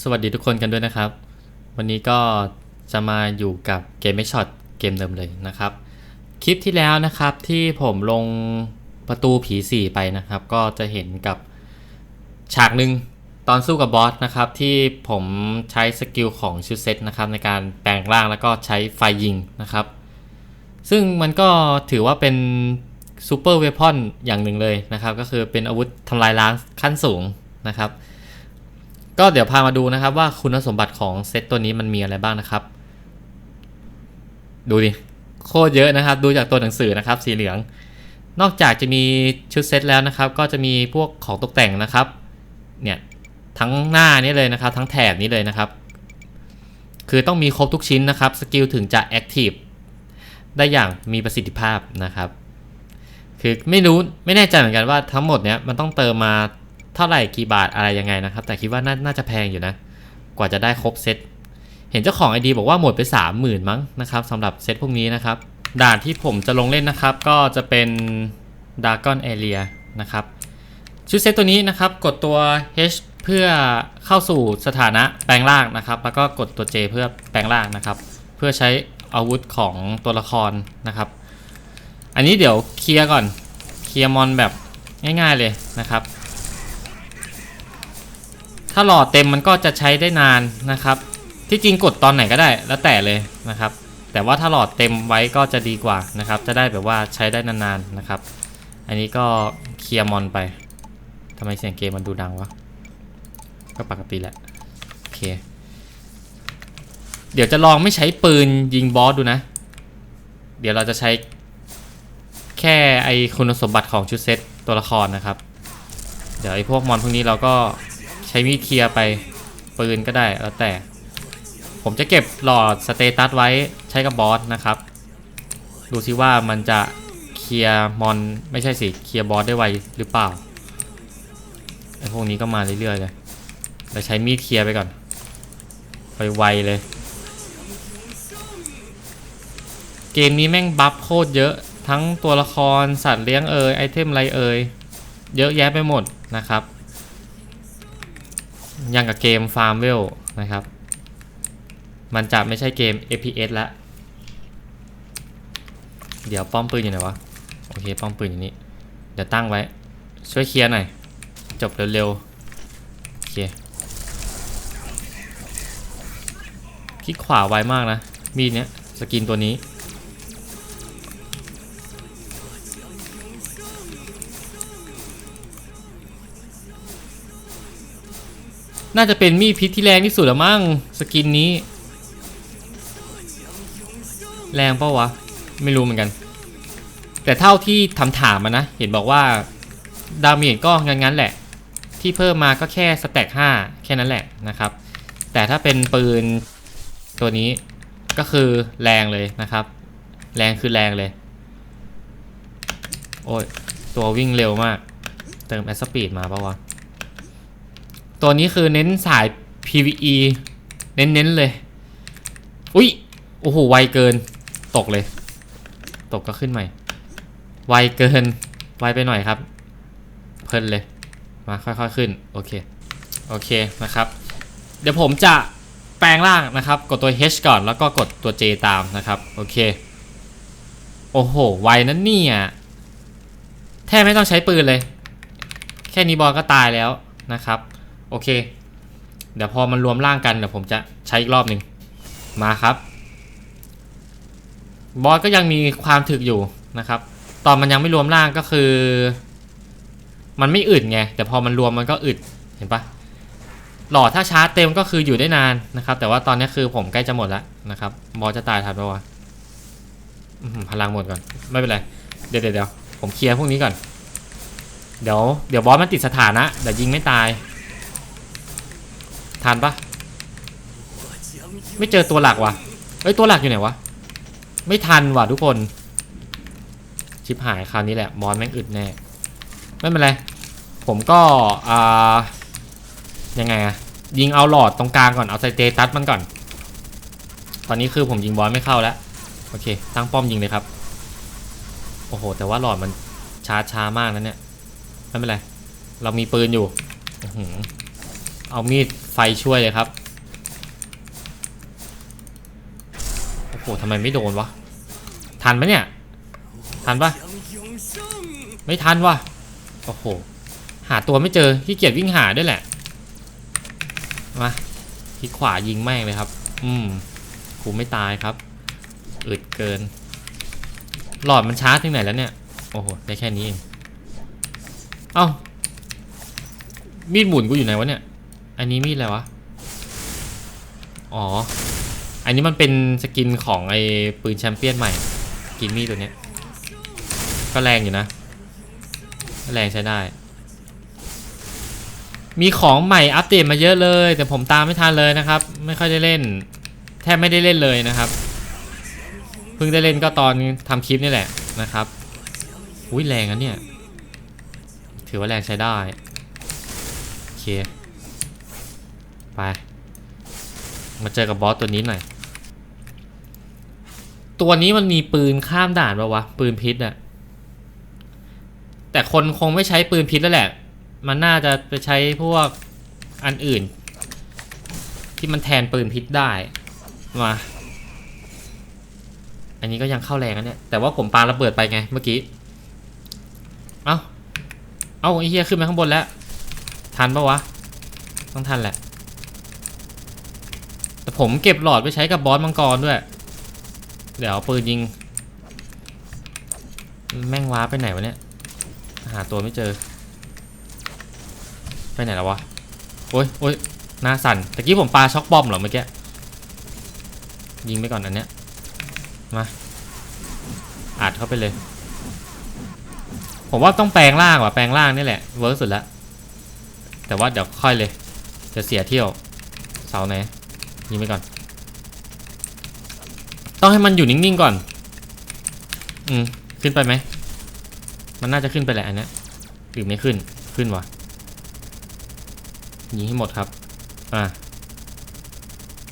สวัสดีทุกคนกันด้วยนะครับ วันนี้ก็จะมาอยู่กับเกมไม่ช็อตเกมเดิมเลยนะครับ คลิปที่แล้วนะครับที่ผมลงประตูผีสี่ไปนะครับ ก็จะเห็นกับฉากหนึ่งตอนสู้กับบอสนะครับ ที่ผมใช้สกิลของชุดเซตนะครับ ในการแปลงร่างแล้วก็ใช้ไฟยิงนะครับ ซึ่งมันก็ถือว่าเป็นซูเปอร์เวพอนอย่างหนึ่งเลยนะครับ ก็คือเป็นอาวุธทำลายล้างขั้นสูงนะครับ ก็เดี๋ยวพามาดูนะครับว่าคุณสมบัติของเซตตัวนี้มันมีอะไรบ้างนะครับ ดูดิ โคตรเยอะนะครับ ดูจากตัวหนังสือนะครับ สีเหลือง นอกจากจะมีชุดเซตแล้วนะครับ ก็จะมีพวกของตกแต่งนะครับ เนี่ยทั้งหน้านี้เลยนะครับ ทั้งแถบนี้เลยนะครับ คือต้องมีครบทุกชิ้นนะครับ สกิลถึงจะแอคทีฟได้อย่างมีประสิทธิภาพนะครับ คือไม่รู้ไม่แน่ใจเหมือนกันว่าทั้งหมดเนี้ยมันต้องเติมมา เท่าไหร่กี่บาทอะไรยังไงนะครับ แต่คิดว่านาน่าจะแพงอยู่นะ กว่าจะได้ครบเซตเห็นเจ้าของไอดีบอกว่าหมดไป 3 0,000 มั้งนะครับสำหรับเซตพวกนี้นะครับ ด่านที่ผมจะลงเล่นนะครับ ก็จะเป็น d a r g o n Area นะครับชุดเซตตัวนี้นะครับ กดตัว H เพื่อเข้าสู่สถานะแปลงร่างนะครับ แล้วก็กดตัว J เพื่อแปลงร่างนะครับ เพื่อใช้อาวุธของตัวละครนะครับ อันนี้เดี๋ยวเคลียร์ก่อนเคลียร์มอนแบบง่าย ๆเลยนะครับ ถ้าหลอดเต็มมันก็จะใช้ได้นานนะครับ ที่จริงกดตอนไหนก็ได้แล้วแต่เลยนะครับ แต่ว่าถ้าหลอดเต็มไว้ก็จะดีกว่านะครับ จะได้แบบว่าใช้ได้นานๆนะครับ อันนี้ก็เคลียร์มอนไปทำไมเสียงเกมมันดูดังวะ ก็ปกติแหละโอเค เดี๋ยวจะลองไม่ใช้ปืนยิงบอสดูนะ เดี๋ยวเราจะใช้ แค่ไอคุณสมบัติของชุดเซตตัวละครนะครับ เดี๋ยวไอพวกมอนพวกนี้เราก็ ช้มีดเคลียร์ไปปืนก็ได้แล้วแต่ ผมจะเก็บหลอดสเตตัสไว้ใช้กับบอสนะครับ ดูซิว่ามันจะเคลียร์มอนไม่ใช่สิเคลียร์บอสได้ไวหรือเปล่าไอพวกนี้ก็มาเรื่อยๆเลยเราใช้มีดเคลียร์ไปก่อนไปไวเลย เกมนี้แม่งบัฟโคตรเยอะทั้งตัวละครสัตว์เลี้ยงเอ่ยไอเทมอะไรเอ่ยเยอะแยะไปหมดนะครับ ยังกับเกมฟาร์มเวลนะครับ มันจะไม่ใช่เกม FPS แล้วเดี๋ยวป้อมปืนอยู่ไหนวะ โอเค ป้อมปืนอยู่นี่ เดี๋ยวตั้งไว้ ช่วยเคลียร์หน่อย จบเร็วๆ โอเค คลิกขวาไวมากนะ มีเนี้ย สกินตัวนี้ น่าจะเป็นมีดพิษที่แรงที่สุดละมั้งสกินนี้ แรงเปล่าวะ ไม่รู้เหมือนกัน แต่เท่าที่ทำถามมานะ เห็นบอกว่าดาเมจก็งั้นๆแหละ ที่เพิ่มมาก็แค่สแต็ก5แค่นั้นแหละนะครับ แต่ถ้าเป็นปืนตัวนี้ก็คือแรงเลยนะครับ แรงคือแรงเลย โอ้ย ตัววิ่งเร็วมาก เติมแอสปีดมาปะวะ ตัวนี้คือเน้นสาย PVE เน้นๆเลย อุ๊ยโอ้โห ไวเกิน ตกเลย ตกก็ขึ้นใหม่ ไวเกิน ไวไปหน่อยครับ เพลินเลย มาค่อยๆขึ้น โอเค โอเคนะครับ เดี๋ยวผมจะแปลงร่างนะครับ กดตัว H ก่อนแล้วก็กดตัว J ตามนะครับ โอเค โอ้โห ไวนั่นนี่อะแทบไม่ต้องใช้ปืนเลย แค่นี้บอลก็ตายแล้วนะครับ โอเค เดี๋ยวพอมันรวมร่างกันเดี๋ยวผมจะใช้อีกรอบหนึ่งมาครับ บอสก็ยังมีความถึกอยู่นะครับ ตอนมันยังไม่รวมร่างก็คือ มันไม่อึดไง แต่พอมันรวมมันก็อึดเห็นปะหลอดถ้าชาร์จเต็มก็คืออยู่ได้นานนะครับ แต่ว่าตอนนี้คือผมใกล้จะหมดแล้วนะครับ บอสจะตายทันปะวะพลังหมดก่อน ไม่เป็นไร เดี๋ยวเดี๋ยวผมเคลียร์พวกนี้ก่อน เดี๋ยวเดี๋ยวบอสมันติดสถานะเดี๋ยวยิงไม่ตาย ทันปะไม่เจอตัวหลักว่ะเอ้ยตัวหลักอยู่ไหนวะ ไม่ทันว่ะทุกคน ชิบหายคราวนี้แหละ มอนแม่งอึดแน่ ไม่เป็นไร ผมก็อ่ายังไงอะยิงเอาหลอดตรงกลางก่อน เอาสเตตัสมันก่อน ตอนนี้คือผมยิงบอลไม่เข้าแล้ว โอเค ตั้งป้อมยิงเลยครับ โอ้โห แต่ว่าหลอดมันช้าช้ามากนะเนี่ย ไม่เป็นไร เรามีปืนอยู่อ เอามีดไฟช่วยเลยครับ โอ้โหทำไมไม่โดนวะ ทันปะเนี่ย ทันปะไม่ทันวะโอ้โห หาตัวไม่เจอขี้เกียจวิ่งหาด้วยแหละ มาที่ขวายิงแม่งเลยครับ อืมกูไม่ตายครับ อึดเกิน หลอดมันช้าถึงไหนแล้วเนี่ย โอ้โห ได้แค่นี้เอง เอ้า มีดหมุนกูอยู่ไหนวะเนี่ย อันนี้มีดอะไรวะ อ๋อ อันนี้มันเป็นสกินของไอ้ปืนแชมเปี้ยนใหม่ กินมีดตัวเนี้ย ก็แรงอยู่นะแรงใช้ได้ มีของใหม่อัปเดตมาเยอะเลย แต่ผมตามไม่ทันเลยนะครับ ไม่ค่อยได้เล่น แทบไม่ได้เล่นเลยนะครับ เพิ่งได้เล่นก็ตอนทำคลิปนี่แหละนะครับ อุ้ยแรงอันเนี่ย ถือว่าแรงใช้ได้ โอเค ไป มาเจอกับบอสตัวนี้หน่อย ตัวนี้มันมีปืนข้ามด่านปะวะ ปืนพิษอะแต่คนคงไม่ใช้ปืนพิษแล้วแหละ มันน่าจะไปใช้พวกอันอื่น ที่มันแทนปืนพิษได้ มา อันนี้ก็ยังเข้าแรงนะเนี่ย แต่ว่าผมปาระเบิดไปไงเมื่อกี้ เอ้า เอ้าไอ้เฮียขึ้นไปข้างบนแล้ว ทันปะวะ ต้องทันแหละ แต่ผมเก็บหลอดไปใช้กับบอสมังกรด้วย เดี๋ยวปืนยิง แม่งว้าไปไหนวะเนี่ย หาตัวไม่เจอ ไปไหนแล้ววะ โอ้ยโอ้ยหน้าสั่นตะกี้ผมปาช็อกบอมเหรอเมื่อกี้ ยิงไปก่อนอันเนี้ย มาอัดเข้าไปเลย ผมว่าต้องแปลงร่างว่ะแปลงร่างนี่แหละเวิร์กสุดล้วแต่ว่าเดี๋ยวค่อยเลย จะเสียเที่ยว เสาไหน ยิงไปก่อน ต้องให้มันอยู่นิ่งๆก่อน อืม ขึ้นไปไหม มันน่าจะขึ้นไปแหละอันนี้ยหรือไม่ขึ้น ขึ้นวะยิงให้หมดครับ อ่า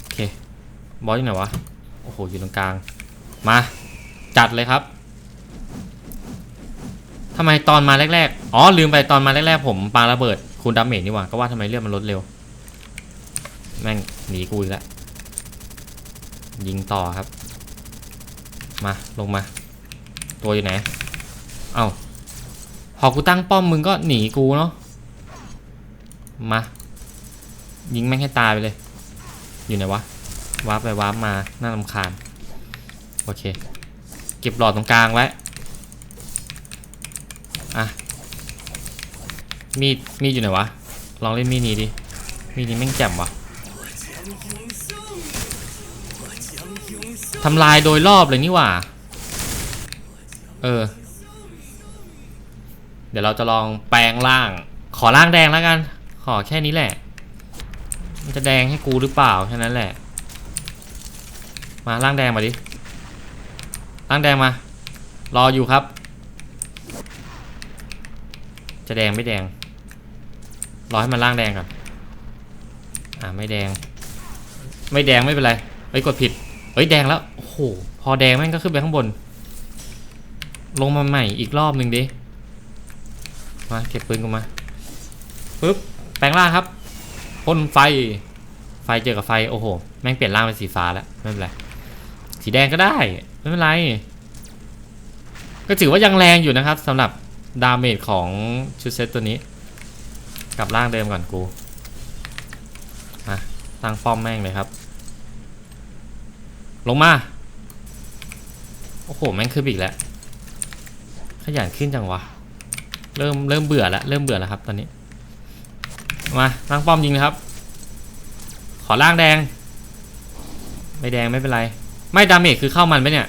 โอเค บอสอยู่ไหนวะ โอ้โห อยู่ตรงกลาง มา จัดเลยครับทำไมตอนมาแรกๆ อ๋อลืมไปตอนมาแรกๆผมปาระเบิดคูณดาเมจนี่หว่า ก็ว่าทำไมเลือดมันลดเร็ว แม่งหนีกูอีกแล้วยิงต่อครับ มาลงมา ตัวอยู่ไหน เอ้าพอกูตั้งป้อมมึงก็หนีกูเนาะมา ยิงแม่งให้ตายไปเลย อยู่ไหนวะวาร์ปไปวาร์ปมาน่าลำคาญโอเค เก็บหลอดตรงกลางไว้อะมีดมีดอยู่ไหนวะลองเล่นมีดนี้ดิมีดนี้แม่งแจ่มวะ ทำลายโดยรอบเลยนี่หว่า เออ เดี๋ยวเราจะลองแปลงร่าง ขอร่างแดงแล้วกัน ขอแค่นี้แหละ มันจะแดงให้กูหรือเปล่าแค่นั้นแหละ มาร่างแดงมาดิ ร่างแดงมา รออยู่ครับ จะแดงไม่แดง รอให้มันร่างแดงก่อน อ่าไม่แดง ไม่แดงไม่เป็นไรเอ้ยกดผิด เอ้ยแดงแล้วโอ้โหพอแดงแม่งก็ขึ้นไปข้างบน ลงมาใหม่อีกรอบหนึ่งดิมาเก็บปืนกูมาปึ๊บแปลงร่างครับพ่นไฟไฟเจอกับไฟโอ้โหแม่งเปลี่ยนร่างเป็นสีฟ้าแล้วไม่เป็นไรสีแดงก็ได้ไม่เป็นไรก็ถือว่ายังแรงอยู่นะครับสำหรับดาเมจของชุดเซตตัวนี้ กลับร่างเดิมก่อนกูมาตั้งป้อมแม่งเลยครับ ลงมา โอ้โหแม่งขึ้นอีกแล้ว ขยันขึ้นจังวะ เริ่มเริ่มเบื่อแล้วเริ่มเบื่อแล้วครับ ตอนนี้ มาตั้งป้อมยิงนะครับ ขอล่างแดง ไม่แดงไม่เป็นไร ไม่ดาเมจคือเข้ามันไหมเนี่ย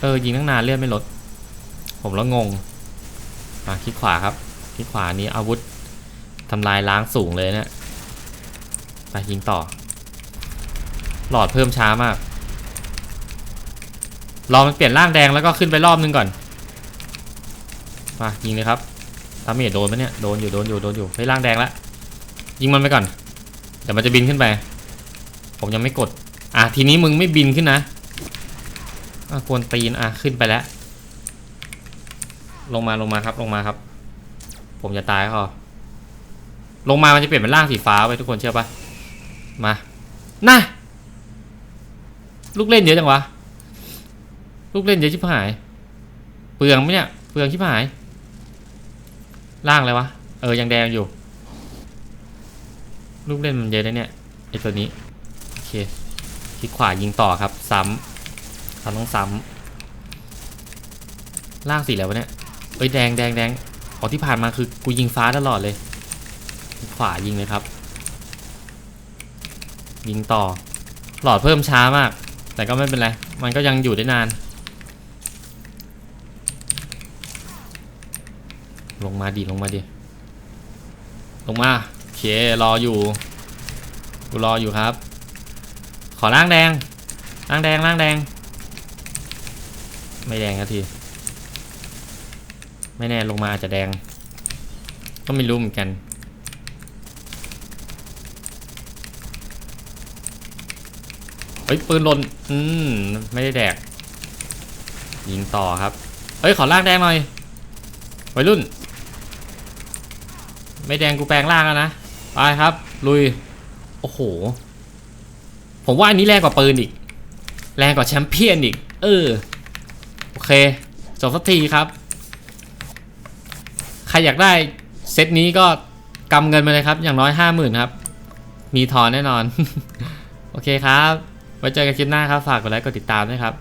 เออยิงตั้งนานเลือดไม่ลด ผมแล้วงง มาคลิกขวาครับคลิกขวานี้อาวุธทำลายล้างสูงเลยเนะี่ยไปยิงต่อ หลอดเพิ่มช้ามาก รอมันเปลี่ยนร่างแดงแล้วก็ขึ้นไปรอบนึงก่อนมายิงเลยครับดาเมจโดนไหมเนี่ยโดนอยู่โดนอยู่โดนอยู่เฮ้ยร่างแดงแล้วยิงมันไปก่อนเดี๋ยวมันจะบินขึ้นไป ผมยังไม่กด อะทีนี้มึงไม่บินขึ้นนะอะกวนตีนอะขึ้นไปแล้ว ลงมาลงมาครับลงมาครับ ผมจะตายก็ลงมามันจะเปลี่ยนเป็นร่างสีฟ้าไปทุกคนเชื่อปะมาน่ะลูกเล่นเยอะจังวะ ลูกเล่นเยอะชิบหาย เปลืองไหมเนี่ยเปลืองชิบหาย ล่างเลยวะ เออยังแดงอยู่ ลูกเล่นมันเยอะนะเนี่ยไอตัวนี้ โอเคคลิกขวายิงต่อครับ ซ้ำทำต้องซ้ำล่างสีแล้ววะเนี่ยเอ้ยแดงแดงแดงอ๋อที่ผ่านมาคือกูยิงฟ้าตลอดเลย ขวายิงเลยครับ ยิงต่อ หลอดเพิ่มช้ามาก แต่ก็ไม่เป็นไร มันก็ยังอยู่ได้นาน ลงมาดิลงมาดิลงมาโอเครออยู่กูรออยู่ครับ ขอล่างแดงล่างแดงล่างแดง ไม่แดงสักทีไม่แน่ลงมาอาจจะแดง ก็ไม่รู้เหมือนกันเฮ้ยปืนหล่นอืมไม่ได้แดก ยิงต่อครับ เฮ้ย ขอล่างแดงหน่อยวัยรุ่น ไม่แดงกูแปลงล่างแล้วนะไปครับ ลุย โอ้โห ผมว่าอันนี้แรงกว่าปืนอีก แรงกว่าแชมเปี้ยนอีก เออ โอเค จบสักทีครับ ใครอยากได้เซตนี้ก็กำเงินมาเลยครับ อย่างน้อยห้าหมื่นครับ มีทอนแน่นอน โอเคครับ ไว้เจอกันคลิปหน้าครับ ฝากกดไลค์ กดติดตามด้วยครับ